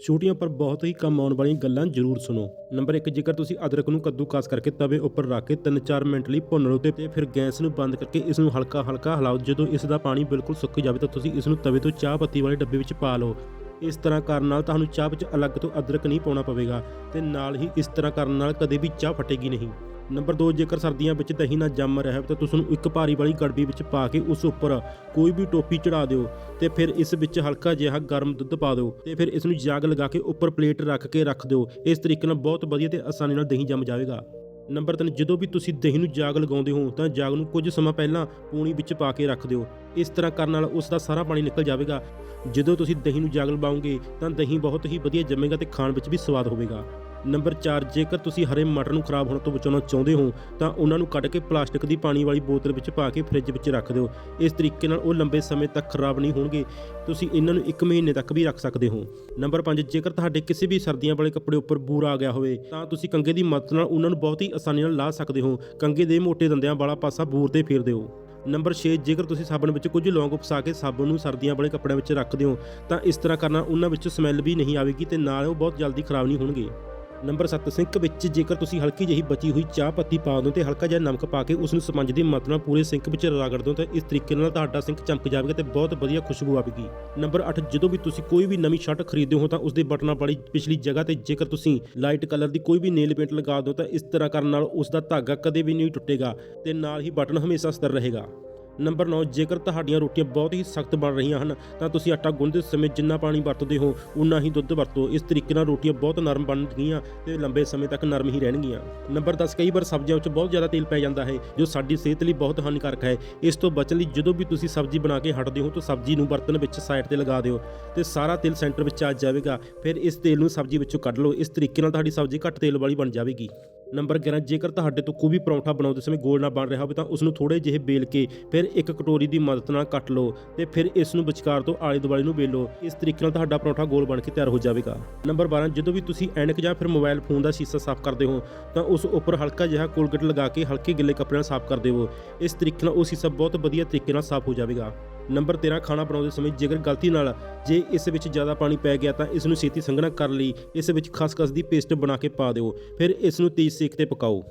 ਛੋਟੀਆਂ ਪਰ ਬਹੁਤ ਹੀ ਕੰਮ ਆਉਣ ਵਾਲੀਆਂ ਗੱਲਾਂ ਜ਼ਰੂਰ ਸੁਣੋ। ਨੰਬਰ 1 ਜੇਕਰ ਤੁਸੀਂ ਅਦਰਕ ਨੂੰ ਕੱਦੂਕਾਸ ਕਰਕੇ ਤਵੇ ਉੱਪਰ ਰੱਖ ਕੇ 3-4 ਮਿੰਟ ਲਈ ਭੁੰਨ ਲਓ ਤੇ ਫਿਰ ਗੈਸ ਨੂੰ ਬੰਦ ਕਰਕੇ ਇਸ ਨੂੰ ਹਲਕਾ ਹਲਕਾ ਹਿਲਾਓ। ਜਦੋਂ ਇਸ ਦਾ ਪਾਣੀ ਬਿਲਕੁਲ ਸੁੱਕ ਜਾਵੇ ਤਾਂ ਤੁਸੀਂ ਇਸ ਨੂੰ ਤਵੇ ਤੋਂ ਚਾਹ ਪੱਤੀ ਵਾਲੇ ਡੱਬੇ ਵਿੱਚ ਪਾ ਲਓ। ਇਸ ਤਰ੍ਹਾਂ ਕਰਨ ਨਾਲ ਤੁਹਾਨੂੰ ਚਾਹ ਵਿੱਚ ਅਲੱਗ ਤੋਂ ਅਦਰਕ ਨਹੀਂ ਪਾਉਣਾ ਪਵੇਗਾ ਤੇ ਨਾਲ ਹੀ ਇਸ ਤਰ੍ਹਾਂ ਕਰਨ ਨਾਲ ਕਦੇ ਵੀ ਚਾਹ ਫਟੇਗੀ ਨਹੀਂ। ਨੰਬਰ 2 ਜੇਕਰ ਸਰਦੀਆਂ ਵਿੱਚ ਦਹੀਂ ਨਾ ਜੰਮ ਰਿਹਾ ਹੋਵੇ ਤਾਂ ਤੁਸੀਂ ਨੂੰ ਇੱਕ ਭਾਰੀ ਵਾਲੀ ਗੜਬੀ ਵਿੱਚ ਪਾ ਕੇ ਉਸ ਉੱਪਰ ਕੋਈ ਵੀ ਟੋਪੀ ਚੜਾ ਦਿਓ ਤੇ ਫਿਰ ਇਸ ਵਿੱਚ ਹਲਕਾ ਜਿਹਾ ਗਰਮ ਦੁੱਧ ਪਾ ਦਿਓ ਤੇ ਫਿਰ ਇਸ ਨੂੰ ਜਾਗ ਲਗਾ ਕੇ ਉੱਪਰ ਪਲੇਟ ਰੱਖ ਕੇ ਰੱਖ ਦਿਓ। ਇਸ ਤਰੀਕੇ ਨਾਲ ਬਹੁਤ ਵਧੀਆ ਤੇ ਆਸਾਨੀ ਨਾਲ ਦਹੀਂ ਜੰਮ ਜਾਵੇਗਾ। ਨੰਬਰ 3 ਜਦੋਂ ਵੀ ਤੁਸੀਂ ਦਹੀਂ ਨੂੰ ਜਾਗ ਲਗਾਉਂਦੇ ਹੋ, ਤਾਂ ਜਾਗ ਨੂੰ ਕੁਝ ਸਮਾਂ ਪਹਿਲਾਂ ਪੂਣੀ ਵਿੱਚ ਪਾ ਕੇ ਰੱਖ ਦਿਓ। ਇਸ ਤਰ੍ਹਾਂ ਕਰਨ ਨਾਲ ਉਸ ਦਾ ਸਾਰਾ ਪਾਣੀ ਨਿਕਲ ਜਾਵੇਗਾ। ਜਦੋਂ ਤੁਸੀਂ ਦਹੀਂ ਨੂੰ ਜਾਗ ਲਵਾਓਗੇ, ਤਾਂ ਦਹੀਂ ਬਹੁਤ ਹੀ ਵਧੀਆ ਜੰਮੇਗਾ ਤੇ ਖਾਣ ਵਿੱਚ ਵੀ ਸਵਾਦ ਹੋਵੇਗਾ। ਨੰਬਰ 4 ਜੇਕਰ ਤੁਸੀਂ ਹਰੇ ਮਟਰ ਨੂੰ ਖਰਾਬ ਹੋਣ ਤੋਂ ਬਚਾਉਣਾ ਚਾਹੁੰਦੇ ਹੋ, ਤਾਂ ਉਹਨਾਂ ਨੂੰ ਕੱਢ ਕੇ ਪਲਾਸਟਿਕ ਦੀ ਪਾਣੀ ਵਾਲੀ ਬੋਤਲ ਵਿੱਚ ਪਾ ਕੇ ਫ੍ਰਿਜ ਵਿੱਚ ਰੱਖ ਦਿਓ। ਇਸ ਤਰੀਕੇ ਨਾਲ ਉਹ ਲੰਬੇ ਸਮੇਂ ਤੱਕ ਖਰਾਬ ਨਹੀਂ ਹੋਣਗੇ। ਤੁਸੀਂ ਇਹਨਾਂ ਨੂੰ 1 ਮਹੀਨੇ ਤੱਕ ਵੀ ਰੱਖ ਸਕਦੇ ਹੋ। ਨੰਬਰ 5 ਜੇਕਰ ਤੁਹਾਡੇ ਕਿਸੇ ਵੀ ਸਰਦੀਆਂ ਵਾਲੇ ਕੱਪੜੇ ਉੱਪਰ ਬੂਰ ਆ ਗਿਆ ਹੋਵੇ, ਤਾਂ ਤੁਸੀਂ ਕੰਗੇ ਦੀ ਮਦਦ ਨਾਲ ਉਹਨਾਂ ਨੂੰ ਬਹੁਤ ਹੀ ਆਸਾਨੀ ਨਾਲ ਲਾ ਸਕਦੇ ਹੋ। ਕੰਗੇ ਦੇ ਮੋਟੇ ਦੰਦਿਆਂ ਵਾਲਾ ਪਾਸਾ ਬੂਰ ਤੇ ਫੇਰ ਦਿਓ। ਨੰਬਰ 6 ਜੇਕਰ ਤੁਸੀਂ ਸਾਬਣ ਵਿੱਚ ਕੁਝ ਲੌਂਗ ਉਪਸਾ ਕੇ ਸਾਬਣ ਨੂੰ ਸਰਦੀਆਂ ਵਾਲੇ ਕੱਪੜਿਆਂ ਵਿੱਚ ਰੱਖਦੇ ਹੋ ਤਾਂ ਇਸ ਤਰ੍ਹਾਂ ਕਰਨਾ ਉਹਨਾਂ ਵਿੱਚ ਸਮੈਲ ਵੀ ਨਹੀਂ ਆਵੇਗੀ ਤੇ ਨਾਲ ਉਹ ਬਹੁਤ ਜਲਦੀ ਖਰਾਬ ਨਹੀਂ ਹੋਣਗੇ। ਨੰਬਰ 7 ਸਿੰਕ ਵਿੱਚ ਜੇਕਰ ਤੁਸੀਂ ਹਲਕੀ ਜਿਹੀ ਬਚੀ ਹੋਈ ਚਾਹ ਪੱਤੀ ਪਾ ਦਿਓ ਤੇ ਹਲਕਾ ਜਿਹਾ ਨਮਕ ਪਾ ਕੇ ਉਸ ਨੂੰ ਸਪੰਜ ਦੀ ਮਦਦ ਨਾਲ ਪੂਰੇ ਸਿੰਕ ਵਿੱਚ ਰਗੜ ਦਿਓ ਤਾਂ ਇਸ ਤਰੀਕੇ ਨਾਲ ਤੁਹਾਡਾ ਸਿੰਕ ਚਮਕ ਜਾਵੇਗਾ ਤੇ ਬਹੁਤ ਵਧੀਆ ਖੁਸ਼ਬੂ ਆਵੇਗੀ। ਨੰਬਰ 8 ਜਦੋਂ ਵੀ ਤੁਸੀਂ ਕੋਈ ਵੀ ਨਵੀਂ ਸ਼ਰਟ ਖਰੀਦਦੇ ਹੋ ਤਾਂ ਉਸ ਦੇ ਬਟਨਾਂ ਵਾਲੀ ਪਿਛਲੀ ਜਗ੍ਹਾ ਤੇ ਜੇਕਰ ਤੁਸੀਂ ਲਾਈਟ ਕਲਰ ਦੀ ਕੋਈ ਵੀ ਨੇਲ ਪੇਂਟ ਲਗਾ ਦਿਓ ਤਾਂ ਇਸ ਤਰ੍ਹਾਂ ਕਰਨ ਨਾਲ ਉਸ ਦਾ ਧਾਗਾ ਕਦੇ ਵੀ ਨਹੀਂ ਟੁੱਟੇਗਾ ਤੇ ਨਾਲ ਹੀ ਬਟਨ ਹਮੇਸ਼ਾ ਸਥਿਰ ਰਹੇਗਾ। ਨੰਬਰ 9 ਜੇਕਰ ਤੁਹਾਡੀਆਂ ਰੋਟੀਆਂ ਬਹੁਤ ਹੀ ਸਖਤ ਬਣ ਰਹੀਆਂ ਹਨ, ਤਾਂ ਤੁਸੀਂ ਆਟਾ ਗੁੰਨਦੇ ਸਮੇਂ ਜਿੰਨਾ ਪਾਣੀ ਵਰਤਦੇ ਹੋ ਉਨਾ ਹੀ ਦੁੱਧ ਵਰਤੋ। ਇਸ ਤਰੀਕੇ ਨਾਲ ਰੋਟੀਆਂ ਬਹੁਤ ਨਰਮ ਬਣਨਗੀਆਂ ਤੇ ਲੰਬੇ ਸਮੇਂ ਤੱਕ ਨਰਮ ਹੀ ਰਹਿਣਗੀਆਂ। ਨੰਬਰ 10 ਕਈ ਵਾਰ ਸਬਜ਼ੀਆਂ ਵਿੱਚ ਬਹੁਤ ਜ਼ਿਆਦਾ ਤੇਲ ਪੈ ਜਾਂਦਾ ਹੈ, ਜੋ ਸਾਡੀ ਸਿਹਤ ਲਈ ਬਹੁਤ ਹਾਨੀਕਾਰਕ ਹੈ। ਇਸ ਤੋਂ ਬਚਣ ਲਈ ਜਦੋਂ ਵੀ ਤੁਸੀਂ ਸਬਜ਼ੀ ਬਣਾ ਕੇ ਹਟਦੇ ਹੋ, ਤਾਂ ਸਬਜ਼ੀ ਨੂੰ ਬਰਤਨ ਵਿੱਚ ਸਾਈਡ ਤੇ ਲਗਾ ਦਿਓ ਤੇ ਸਾਰਾ ਤੇਲ ਸੈਂਟਰ ਵਿੱਚ ਆ ਜਾਵੇਗਾ। ਫਿਰ ਇਸ ਤੇਲ ਨੂੰ ਸਬਜ਼ੀ ਵਿੱਚੋਂ ਕੱਢ ਲਓ। ਇਸ ਤਰੀਕੇ ਨਾਲ ਤੁਹਾਡੀ ਸਬਜ਼ੀ ਘੱਟ ਤੇਲ ਵਾਲੀ ਬਣ ਜਾਵੇਗੀ। ਨੰਬਰ 11 ਜੇਕਰ ਤੁਹਾਡੇ ਤੋਂ ਕੋਈ ਵੀ ਪਰੌਂਠਾ ਬਣਾਉਂਦੇ ਸਮੇਂ ਗੋਲ ਨਾ ਬਣ ਰਿਹਾ ਹੋਵੇ ਤਾਂ ਉਸ ਨੂੰ ਥੋੜੇ ਜਿਹੇ ਬੇਲ ਕੇ ਫਿਰ ਇੱਕ ਕਟੋਰੀ ਦੀ ਮਦਦ ਨਾਲ ਕੱਟ ਲਓ ਤੇ ਫਿਰ ਇਸ ਨੂੰ ਵਿਚਕਾਰ ਤੋਂ ਆਲੇ ਦੁਆਲੇ ਨੂੰ ਬੇਲੋ ਇਸ ਤਰੀਕੇ ਨਾਲ ਤੁਹਾਡਾ ਪਰੌਂਠਾ ਗੋਲ ਬਣ ਕੇ ਤਿਆਰ ਹੋ ਜਾਵੇਗਾ। ਨੰਬਰ 12 ਜਦੋਂ ਵੀ ਤੁਸੀਂ ਐਨਕ ਜਾਂ ਫਿਰ ਮੋਬਾਈਲ ਫੋਨ ਦਾ ਸ਼ੀਸ਼ਾ ਸਾਫ਼ ਕਰਦੇ ਹੋ, ਤਾਂ ਉਸ ਉੱਪਰ ਹਲਕਾ ਜਿਹਾ ਕੋਲਗੇਟ ਲਗਾ ਕੇ ਹਲਕੇ ਗਿੱਲੇ ਕੱਪੜੇ ਨਾਲ ਸਾਫ਼ ਕਰ ਦਿਓ। ਇਸ ਤਰੀਕੇ ਨਾਲ ਉਹ ਸ਼ੀਸ਼ਾ ਬਹੁਤ ਵਧੀਆ ਤਰੀਕੇ ਨਾਲ ਸਾਫ਼ ਹੋ ਜਾਵੇਗਾ। ਨੰਬਰ 13 ਖਾਣਾ ਬਣਾਉਂਦੇ ਸਮੇਂ ਜੇਕਰ ਗਲਤੀ ਨਾਲ ਜੇ ਇਸ ਵਿੱਚ ਜ਼ਿਆਦਾ ਪਾਣੀ ਪੈ ਗਿਆ ਤਾਂ ਇਸ ਨੂੰ ਛੇਤੀ ਸੰਘਣਾ ਕਰਨ ਲਈ। ਇਸ ਵਿੱਚ ਖਸਖਸ ਦੀ ਪੇਸਟ ਬਣਾ ਕੇ ਪਾ ਦਿਓ। ਫਿਰ ਇਸ ਨੂੰ ਤੇਜ਼ ਸੇਕ ਤੇ ਪਕਾਓ।